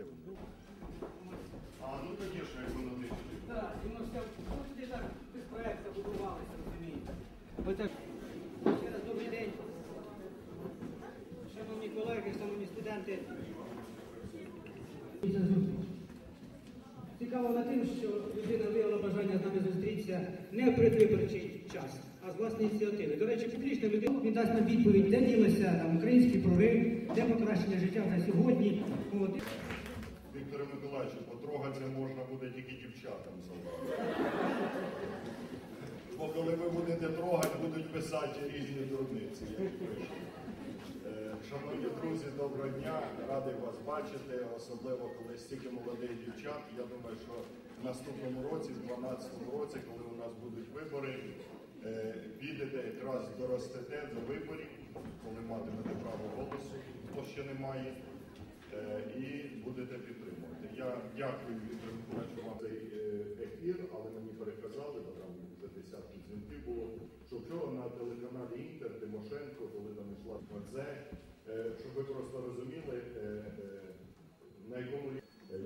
Де воно? А, ну, звісно, як воно десь. Так, і воно все, ну, туди так без проекту будувалося, розумієте. Отак, ще раз добрий день. Шановні колеги, шановні студенти. Цікаво на тим, що людина виявила бажання з нами зустрітися не в предвиборчий час, а з власної ініціативи. До речі, публічна людина він дасть нам відповідь, де ділися там український прорив, де покращення життя вже сьогодні. От. Вікторе Миколаївичу, потрогатися можна буде тільки дівчатам забрати. Бо коли ви будете трогати, будуть писати різні дурниці, як пишуть. Е, Шановні друзі, доброго дня, радий вас бачити, особливо коли стільки молодих дівчат. Я думаю, що в наступному році, в 2012 році, коли у нас будуть вибори, е, підете якраз доростете до виборів, коли матимете право голосу, хто ще не має. Е, і будете підтримувати. Я дякую Віктору вам цей ефір, але мені переказали, бо там вже десятки дзвінків було, що вчора на телеканалі Інтер Тимошенко, коли там йшла це, е, щоб ви просто розуміли, е, на якому.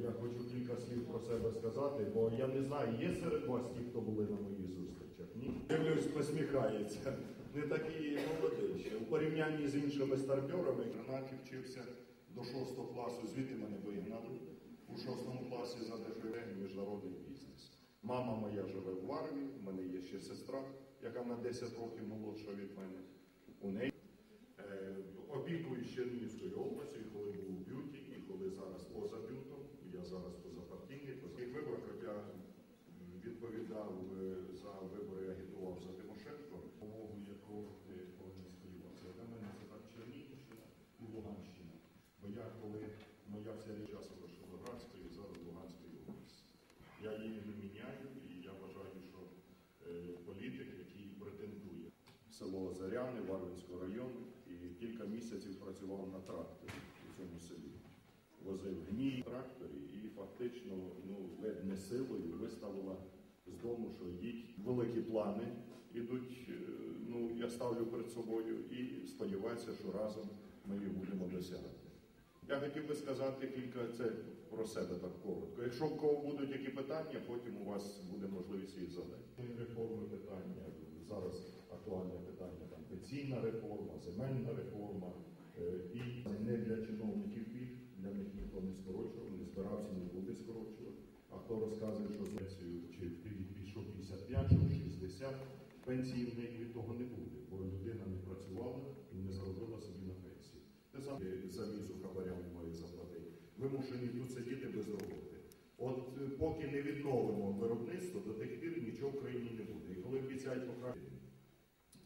Я хочу кілька слів про себе сказати, бо я не знаю, є серед вас ті, хто були на моїх зустрічах? Ні? Дивлюсь, посміхається. Не такий молодий ще. У порівнянні з іншими старпьорами, в гранаті вчився до 6 класу, звідти мене вигнали. У 6 класі за дешеве міжнародний бізнес. Мама моя живе в армії, в мене є ще сестра, яка на 10 років молодша від мене. У неї е, опікуюсь Чернігівською областю, і коли був у бюті, і коли зараз поза бютом, я зараз позапартійний, поза виборах, я відповідав е, за вибори, агітував за Тимошенко, умову, яку ти повинен сподіватися. Для мене це так Чернігівщина і Луганщина. Бо я коли моя вся часу Вишгородської, зараз Луганської області. Я її не міняю, і я вважаю, що е, політик, який претендує село Озаряни, Варвинського району, і кілька місяців працював на тракторі у цьому селі. Возив гній в тракторі і фактично ну, ледь не силою виставила з дому, що йдіть великі плани ідуть. е, Ну, я ставлю перед собою і сподіваюся, що разом ми їх будемо досягати. Я хотів би сказати кілька це про себе так коротко. Якщо у кого будуть які питання, потім у вас буде можливість їх задати. Реформи питання зараз актуальне питання там пенсійна реформа, земельна реформа. Е, І не для чиновників пільг, для них ніхто не скорочував, не збирався, не буде скорочувати. А хто розказує, що з пенсією чи пішов 55, чи 60, пенсії в неї від того не буде, бо людина не працювала і не заробила собі на пенсію. Те саме за візу хабаря має заплатити. Вимушені тут сидіти без роботи. От е, поки не відновимо виробництво, до тих пір нічого в країні не буде. І коли обіцяють покращити,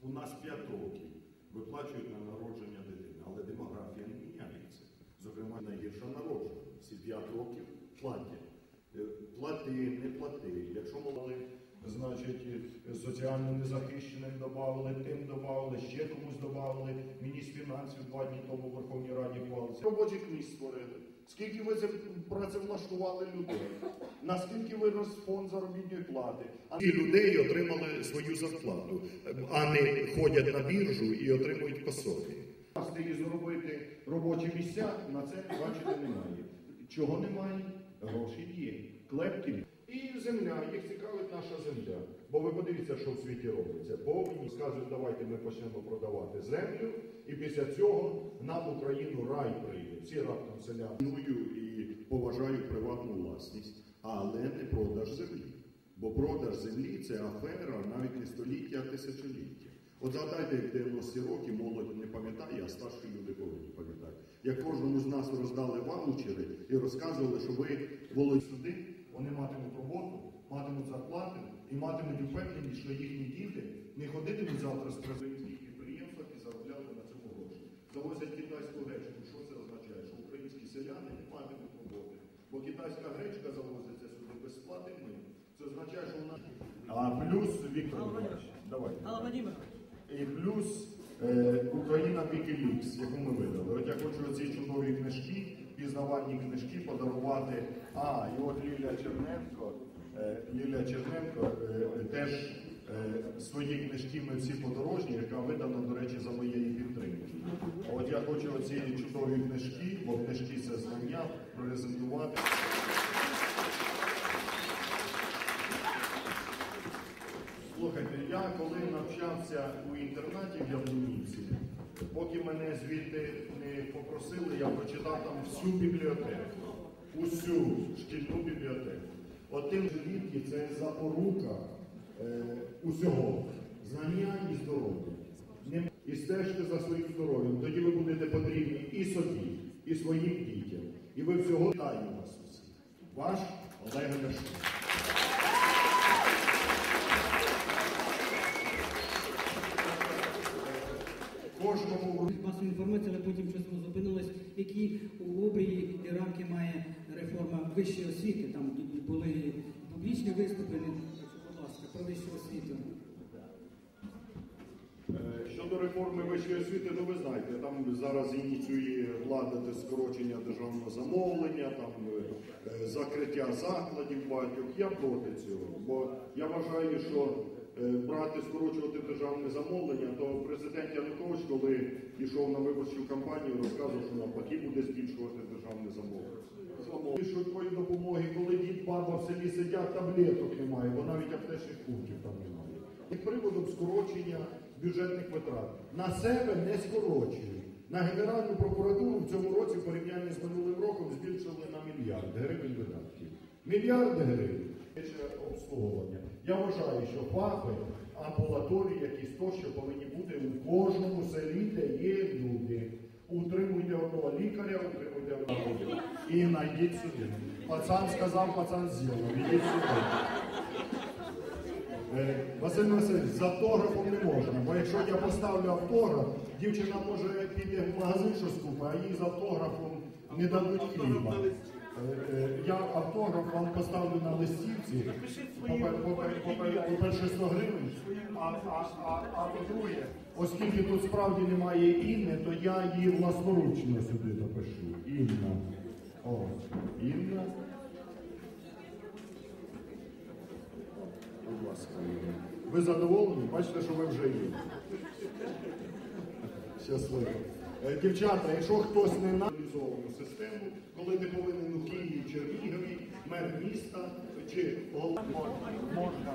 у нас 5 років виплачують на народження дитини, але демографія не міняється. Зокрема, найгірша народження. Всі 5 років платять. Е, Плати, не плати. Якщо мали, значить, соціально незахищеним додали, тим додали, ще комусь додали. Міністр фінансів два дні тому в Верховній Раді хвалиться. Робочих місць створили. Скільки ви це працевлаштували людей? Наскільки вирос фонд заробітної плати? Ті людей отримали свою зарплату, а не ходять на біржу і отримують пособи. Стилі зробити робочі місця на це бачите немає. Чого немає? Гроші є. Клепки. І земля, їх цікавить наша земля. Бо ви подивіться, що в світі робиться. Повні скажуть, давайте ми почнемо продавати землю, і після цього нам Україну рай прийде. Всі раптом селяни і поважаю приватну власність, але не продаж землі. Бо продаж землі це афера навіть не століття, а тисячоліття. От згадайте, як 90 роки молодь не пам'ятає, а старші люди повинні пам'ятати. Як кожному з нас роздали ваучери і розказували, що ви володієте сюди, вони матимуть роботу, матимуть зарплату і матимуть впевненість, що їхні діти не ходитимуть завтра з президентських підприємствах і заробляли на цьому гроші. Завозять китайську гречку. Що це означає? Що українські селяни не матимуть роботи. Бо китайська гречка завозиться сюди безплатними. Це означає, що вона. А плюс Віктор Миколаївич, давай. Алла Владимировна. І плюс е, Україна Вікілікс, яку ми видали. От я хочу ці чудові книжки, пізнавальні книжки подарувати. А, і от Лілія Черненко, е, Лілія Черненко е, теж е, свої книжки ми всі подорожні, яка видана, до речі, за моєї підтримки. А От я хочу оці чудові книжки, бо книжки це знання, презентувати. Слухайте, я коли навчався у інтернаті в Яблунівці, поки мене звідти не попросили, я прочитав там всю бібліотеку. Усю шкільну бібліотеку. Отим звідки це запорука е, усього, знання і здоров'я. І стежте за своїм здоров'ям, тоді ви будете потрібні і собі, і своїм дітям. І ви всього вітаю вас усіх. Ваш Олег Ляшко. Кожному масової інформації, але потім воно зупинилось, які обрії і рамки має реформа вищої освіти. Там були публічні виступи. Будь ласка, про вищу освіту. Е, реформи вищої освіти, ну ви знаєте, там зараз ініціює влада скорочення державного замовлення, там е, закриття закладів багатьох. Я проти цього, бо я вважаю, що е, брати, скорочувати державне замовлення, то президент Янукович, коли йшов на виборчу кампанію, розказував, що навпаки буде збільшувати державне. Замовлення швидкої допомоги, коли дід баба в селі сидять, таблеток немає, бо навіть аптечних пунктів там немає. І приводом скорочення бюджетних витрат. На себе не скорочують. На Генеральну прокуратуру в цьому році в порівнянні з минулим роком збільшили на мільярд гривень видатків. Мільярди гривень. Обслуговування. Я вважаю, що ФАПи, амбулаторії, якісь тощо повинні бути у кожному селі, де є люди. Утримуйте одного лікаря, утримуйте одного. І найдіть сюди. Пацан сказав, пацан зробив. Ідіть сюди. Е, Василь Васильович, з автографом не можна, бо якщо я поставлю автограф, дівчина може піде в магазин щось купити, а їй з автографом не дадуть хліба. Е, е, Я автограф вам поставлю на листівці, Попе- попе- попе- по-перше, 100 гривень, а, а, а, а по-друге, оскільки тут справді немає Інни, то я її власноручно сюди напишу. Інна. О, Інна. Будь ласка. Ви задоволені? Бачите, що ви вже є. Щасливо. Е, Дівчата, якщо хтось не на реалізовану систему, коли ти повинен у Києві, Чернігові, мер міста чи голова можна.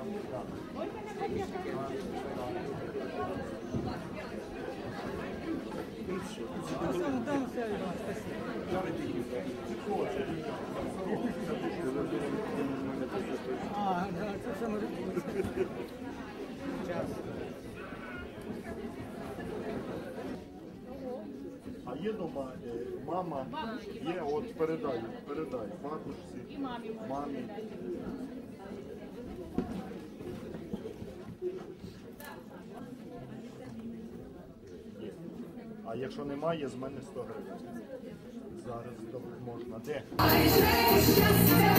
А, да, це саме є дома е, мама, є, от передай, передай, бабусі, мамі. А якщо немає, з мене 100 гривень. Зараз можна. Де? Щастя,